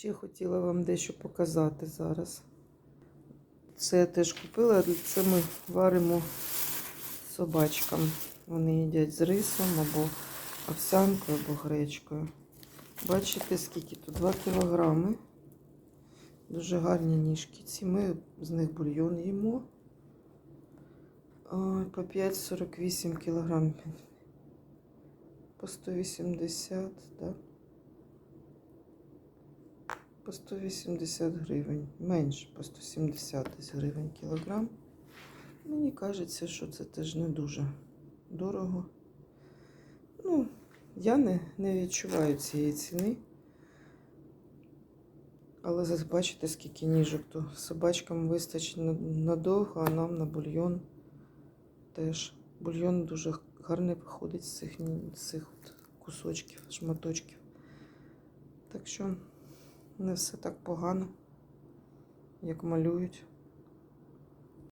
Ще хотіла вам дещо показати зараз. Це я теж купила, це ми варимо собачкам. Вони їдять з рисом або овсянкою, або гречкою. Бачите, скільки тут? 2 кілограми. Дуже гарні ніжки. Ці ми з них бульйон їмо. По 5,48 кілограм. По 180, так? По 180 гривень. Менше, по 170 гривень кілограм. Мені кажеться, що це теж не дуже дорого. Ну, я не, не відчуваю цієї ціни. Але бачите, скільки ніжок, то собачкам вистачить надовго, а нам на бульйон теж. Бульйон дуже гарний виходить з цих, з цих кусочків, шматочків. Так що не все так погано, як малюють.